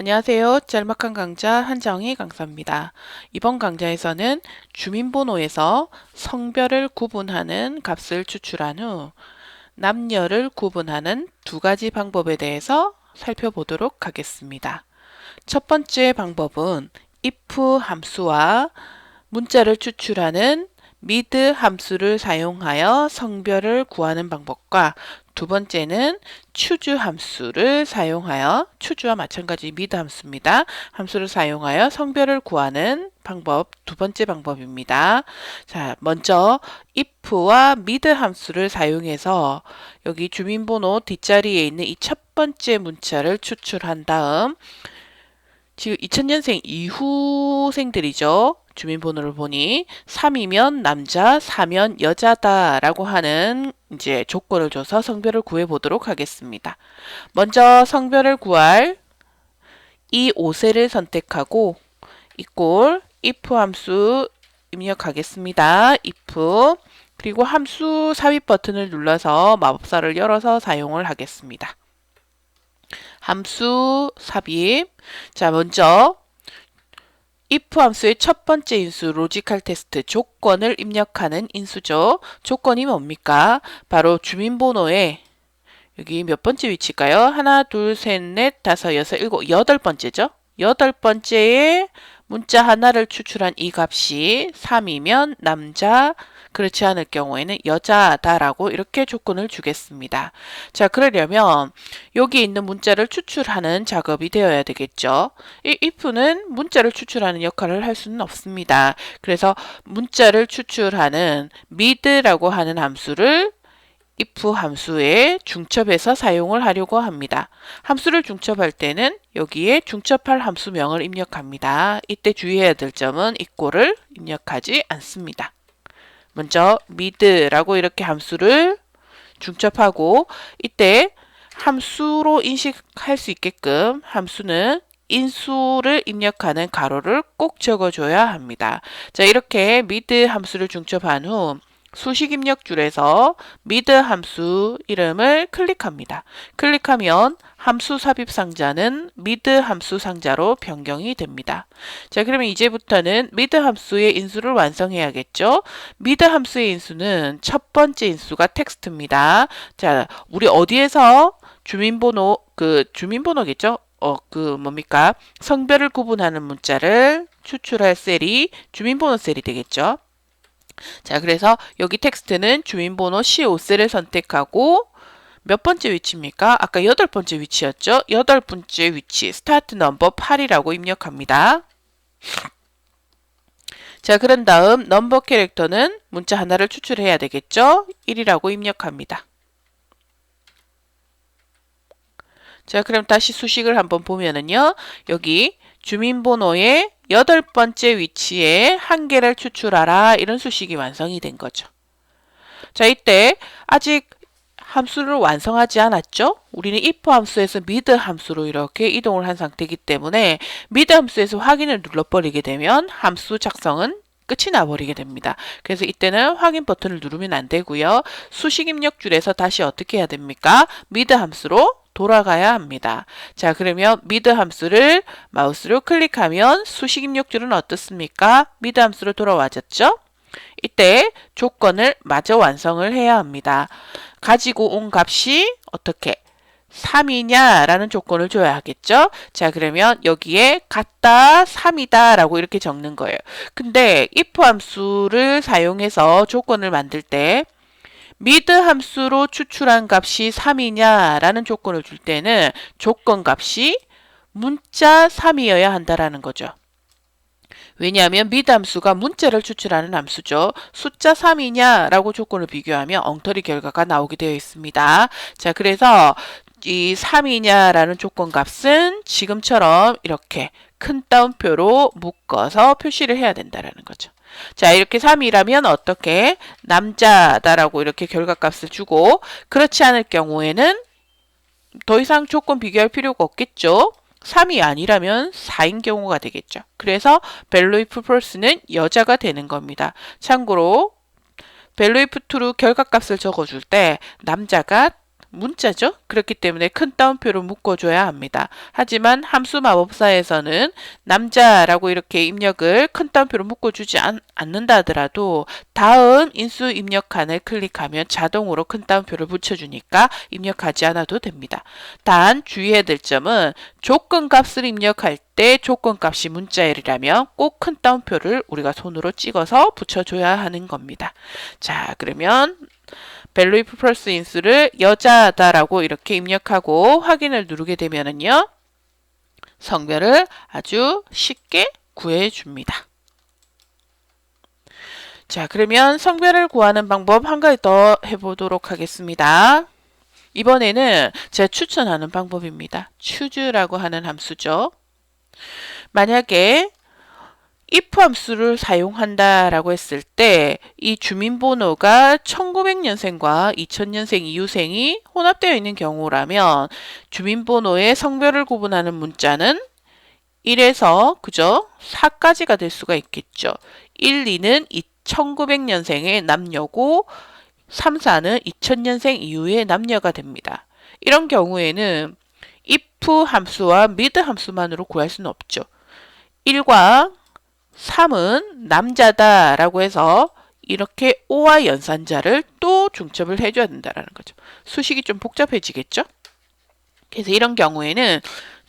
안녕하세요. 짤막한 강좌 한정희 강사입니다. 이번 강좌에서는 주민번호에서 성별을 구분하는 값을 추출한 후 남녀를 구분하는 두 가지 방법에 대해서 살펴보도록 하겠습니다. 첫 번째 방법은 if 함수와 문자를 추출하는 mid 함수를 사용하여 성별을 구하는 방법과 두 번째는 choose 함수를 사용하여 choose와 마찬가지 mid 함수입니다. 함수를 사용하여 성별을 구하는 방법 두 번째 방법입니다. 자, 먼저 if와 mid 함수를 사용해서 여기 주민번호 뒷자리에 있는 이 첫 번째 문자를 추출한 다음 지금 2000년생 이후생들이죠. 주민번호를 보니 3이면 남자, 4면 여자다라고 하는 이제 조건을 줘서 성별을 구해 보도록 하겠습니다. 먼저 성별을 구할 이 5세를 선택하고 이꼴 if 함수 입력하겠습니다. if 그리고 함수 삽입 버튼을 눌러서 마법사를 열어서 사용을 하겠습니다. 함수 삽입 자 먼저 if 함수의 첫 번째 인수 로지컬 테스트 조건을 입력하는 인수죠. 조건이 뭡니까? 바로 주민번호에 여기 몇 번째 위치일까요? 하나, 둘, 셋, 넷, 다섯, 여섯, 일곱, 여덟 번째죠. 여덟 번째에 문자 하나를 추출한 이 값이 3이면 남자, 그렇지 않을 경우에는 여자다라고 이렇게 조건을 주겠습니다. 자, 그러려면 여기 있는 문자를 추출하는 작업이 되어야 되겠죠. 이 if는 문자를 추출하는 역할을 할 수는 없습니다. 그래서 문자를 추출하는 mid라고 하는 함수를 if 함수에 중첩해서 사용을 하려고 합니다. 함수를 중첩할 때는 여기에 중첩할 함수명을 입력합니다. 이때 주의해야 될 점은 이꼴을 입력하지 않습니다. 먼저 mid라고 이렇게 함수를 중첩하고 이때 함수로 인식할 수 있게끔 함수는 인수를 입력하는 가로를 꼭 적어줘야 합니다. 자 이렇게 mid 함수를 중첩한 후 수식 입력 줄에서 mid 함수 이름을 클릭합니다. 클릭하면 함수 삽입 상자는 mid 함수 상자로 변경이 됩니다. 자, 그러면 이제부터는 mid 함수의 인수를 완성해야겠죠? mid 함수의 인수는 첫 번째 인수가 텍스트입니다. 자, 우리 어디에서 주민번호 그 주민번호겠죠? 어, 그 뭡니까? 성별을 구분하는 문자를 추출할 셀이 주민번호 셀이 되겠죠? 자, 그래서 여기 텍스트는 주민번호 C5셀을 선택하고 몇 번째 위치입니까? 아까 여덟 번째 위치였죠? 여덟 번째 위치, 스타트 넘버 8이라고 입력합니다. 자, 그런 다음 넘버 캐릭터는 문자 하나를 추출해야 되겠죠? 1이라고 입력합니다. 자, 그럼 다시 수식을 한번 보면은요. 여기 주민번호의 여덟 번째 위치에 한 개를 추출하라 이런 수식이 완성이 된 거죠. 자, 이때 아직 함수를 완성하지 않았죠? 우리는 if 함수에서 mid 함수로 이렇게 이동을 한 상태이기 때문에 mid 함수에서 확인을 눌러버리게 되면 함수 작성은 끝이 나버리게 됩니다. 그래서 이때는 확인 버튼을 누르면 안 되고요. 수식 입력 줄에서 다시 어떻게 해야 됩니까? mid 함수로 돌아가야 합니다. 자, 그러면 mid 함수를 마우스로 클릭하면 수식 입력줄은 어떻습니까? mid 함수로 돌아와졌죠? 이때 조건을 마저 완성을 해야 합니다. 가지고 온 값이 어떻게 3이냐 라는 조건을 줘야 하겠죠. 자 그러면 여기에 같다 3이다 라고 이렇게 적는 거예요. 근데 if 함수를 사용해서 조건을 만들 때 mid 함수로 추출한 값이 3이냐 라는 조건을 줄 때는 조건 값이 문자 3이어야 한다라는 거죠. 왜냐하면 mid 함수가 문자를 추출하는 함수죠. 숫자 3이냐라고 조건을 비교하면 엉터리 결과가 나오게 되어 있습니다. 자, 그래서 이 3이냐라는 조건 값은 지금처럼 이렇게 큰 따옴표로 묶어서 표시를 해야 된다라는 거죠. 자, 이렇게 3이라면 어떻게 남자다라고 이렇게 결과값을 주고 그렇지 않을 경우에는 더 이상 조건 비교할 필요가 없겠죠. 3이 아니라면 4인 경우가 되겠죠. 그래서 벨로이프 펄스는 여자가 되는 겁니다. 참고로 벨로이프 트루 결과값을 적어줄 때 남자가 문자죠. 그렇기 때문에 큰 따옴표로 묶어줘야 합니다. 하지만 함수 마법사에서는 남자라고 이렇게 입력을 큰 따옴표로 묶어주지 않, 않는다 하더라도 다음 인수 입력칸을 클릭하면 자동으로 큰 따옴표를 붙여주니까 입력하지 않아도 됩니다. 단 주의해야 될 점은 조건 값을 입력할 때 조건 값이 문자열이라면 꼭 큰 따옴표를 우리가 손으로 찍어서 붙여줘야 하는 겁니다. 자, 그러면 if 플러스 인수를 여자다라고 이렇게 입력하고 확인을 누르게 되면은요. 성별을 아주 쉽게 구해 줍니다. 자, 그러면 성별을 구하는 방법 한 가지 더 해보도록 하겠습니다. 이번에는 제가 추천하는 방법입니다. choose라고 하는 함수죠. 만약에 if 함수를 사용한다라고 했을 때 이 주민번호가 1900년생과 2000년생 이후생이 혼합되어 있는 경우라면 주민번호의 성별을 구분하는 문자는 1에서 그죠? 4까지가 될 수가 있겠죠. 1, 2는 1900년생의 남녀고 3, 4는 2000년생 이후의 남녀가 됩니다. 이런 경우에는 if 함수와 mid 함수만으로 구할 수는 없죠. 1과 3은 남자다 라고 해서 이렇게 O와 연산자를 또 중첩을 해줘야 된다라는 거죠. 수식이 좀 복잡해지겠죠? 그래서 이런 경우에는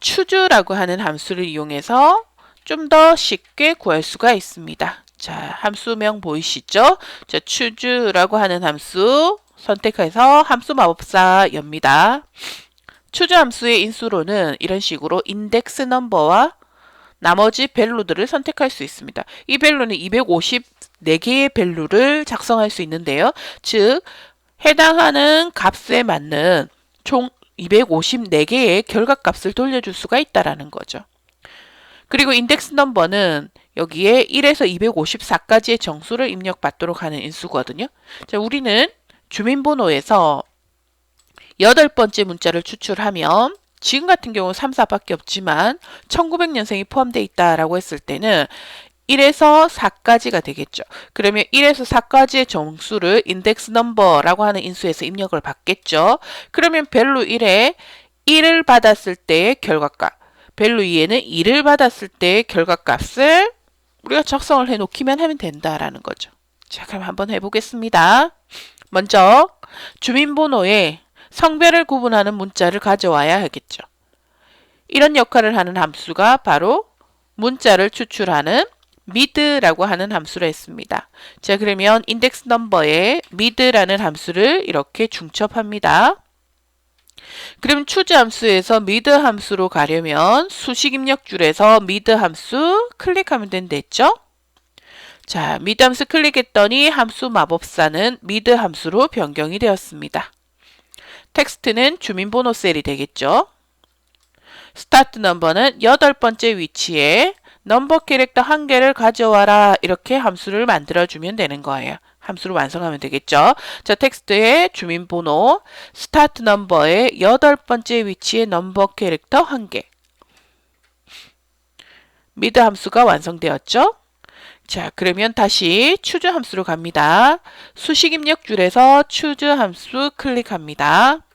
choose라고 하는 함수를 이용해서 좀 더 쉽게 구할 수가 있습니다. 자, 함수명 보이시죠? 자, choose라고 하는 함수 선택해서 함수 마법사 엽니다. choose 함수의 인수로는 이런 식으로 인덱스 넘버와 나머지 밸류들을 선택할 수 있습니다. 이 밸류는 254개의 밸류를 작성할 수 있는데요. 즉 해당하는 값에 맞는 총 254개의 결과값을 돌려줄 수가 있다라는 거죠. 그리고 인덱스 넘버는 여기에 1에서 254까지의 정수를 입력받도록 하는 인수거든요. 자, 우리는 주민번호에서 여덟 번째 문자를 추출하면 지금 같은 경우는 3, 4밖에 없지만 1900년생이 포함되어 있다라고 했을 때는 1에서 4까지가 되겠죠. 그러면 1에서 4까지의 정수를 인덱스 넘버라고 하는 인수에서 입력을 받겠죠. 그러면 밸류 1에 1을 받았을 때의 결과값, 밸류 2에는 2를 받았을 때의 결과값을 우리가 작성을 해 놓기만 하면 된다라는 거죠. 자, 그럼 한번 해보겠습니다. 먼저 주민번호에 성별을 구분하는 문자를 가져와야 하겠죠. 이런 역할을 하는 함수가 바로 문자를 추출하는 mid라고 하는 함수를 했습니다. 자, 그러면 인덱스 넘버에 mid라는 함수를 이렇게 중첩합니다. 그럼 추즈 함수에서 mid 함수로 가려면 수식 입력 줄에서 mid 함수 클릭하면 된댔죠? 자, mid 함수 클릭했더니 함수 마법사는 mid 함수로 변경이 되었습니다. 텍스트는 주민번호 셀이 되겠죠. 스타트 넘버는 여덟 번째 위치에 넘버 캐릭터 한 개를 가져와라 이렇게 함수를 만들어주면 되는 거예요. 함수를 완성하면 되겠죠. 자, 텍스트에 주민번호, 스타트 넘버의 여덟 번째 위치에 넘버 캐릭터 한 개. 미드 함수가 완성되었죠. 자, 그러면 다시 추즈 함수로 갑니다. 수식 입력 줄에서 추즈 함수 클릭합니다.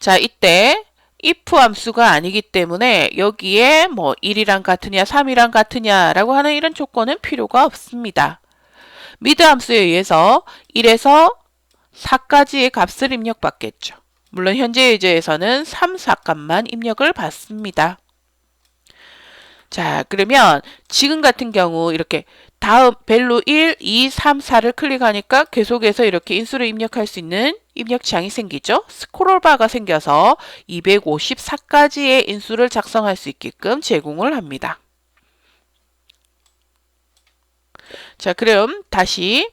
자, 이때 if 함수가 아니기 때문에 여기에 뭐 1이랑 같으냐 3이랑 같으냐라고 하는 이런 조건은 필요가 없습니다. 미드 함수에 의해서 1에서 4까지의 값을 입력받겠죠. 물론 현재 예제에서는 3, 4값만 입력을 받습니다. 자, 그러면 지금 같은 경우 이렇게 다음 벨로 1, 2, 3, 4를 클릭하니까 계속해서 이렇게 인수를 입력할 수 있는 입력창이 생기죠. 스크롤바가 생겨서 254까지의 인수를 작성할 수 있게끔 제공을 합니다. 자, 그럼 다시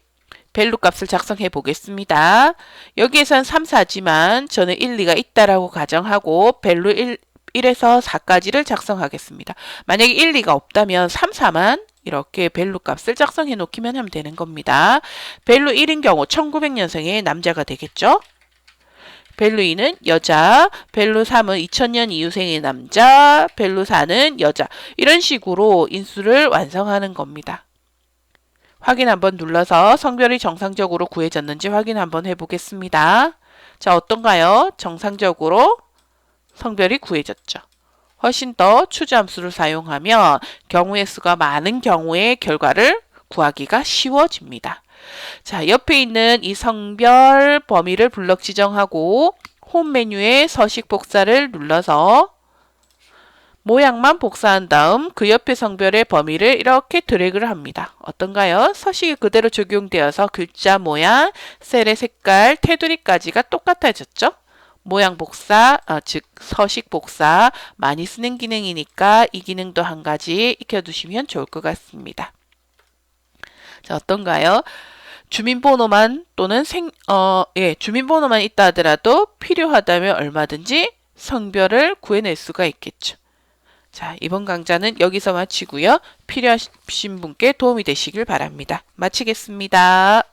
밸류 값을 작성해 보겠습니다. 여기에선 3, 4지만 저는 1, 2가 있다라고 가정하고 밸류 1, 1에서 4까지를 작성하겠습니다. 만약에 1, 2가 없다면 3, 4만 이렇게 밸류 값을 작성해 놓기만 하면 되는 겁니다. 밸류 1인 경우 1900년생의 남자가 되겠죠? 밸류 2는 여자, 밸류 3은 2000년 이후생의 남자, 밸류 4는 여자. 이런 식으로 인수를 완성하는 겁니다. 확인 한번 눌러서 성별이 정상적으로 구해졌는지 확인 한번 해보겠습니다. 자, 어떤가요? 정상적으로 성별이 구해졌죠. 훨씬 더 추저함수를 사용하면 경우의 수가 많은 경우의 결과를 구하기가 쉬워집니다. 자, 옆에 있는 이 성별 범위를 블럭 지정하고 홈 메뉴에 서식 복사를 눌러서 모양만 복사한 다음 그 옆에 성별의 범위를 이렇게 드래그를 합니다. 어떤가요? 서식이 그대로 적용되어서 글자 모양, 셀의 색깔, 테두리까지가 똑같아졌죠? 모양 복사, 어, 즉 서식 복사 많이 쓰는 기능이니까 이 기능도 한 가지 익혀두시면 좋을 것 같습니다. 자, 어떤가요? 주민번호만 또는 생, 어, 예, 주민번호만 있다 하더라도 필요하다면 얼마든지 성별을 구해낼 수가 있겠죠. 자, 이번 강좌는 여기서 마치고요. 필요하신 분께 도움이 되시길 바랍니다. 마치겠습니다.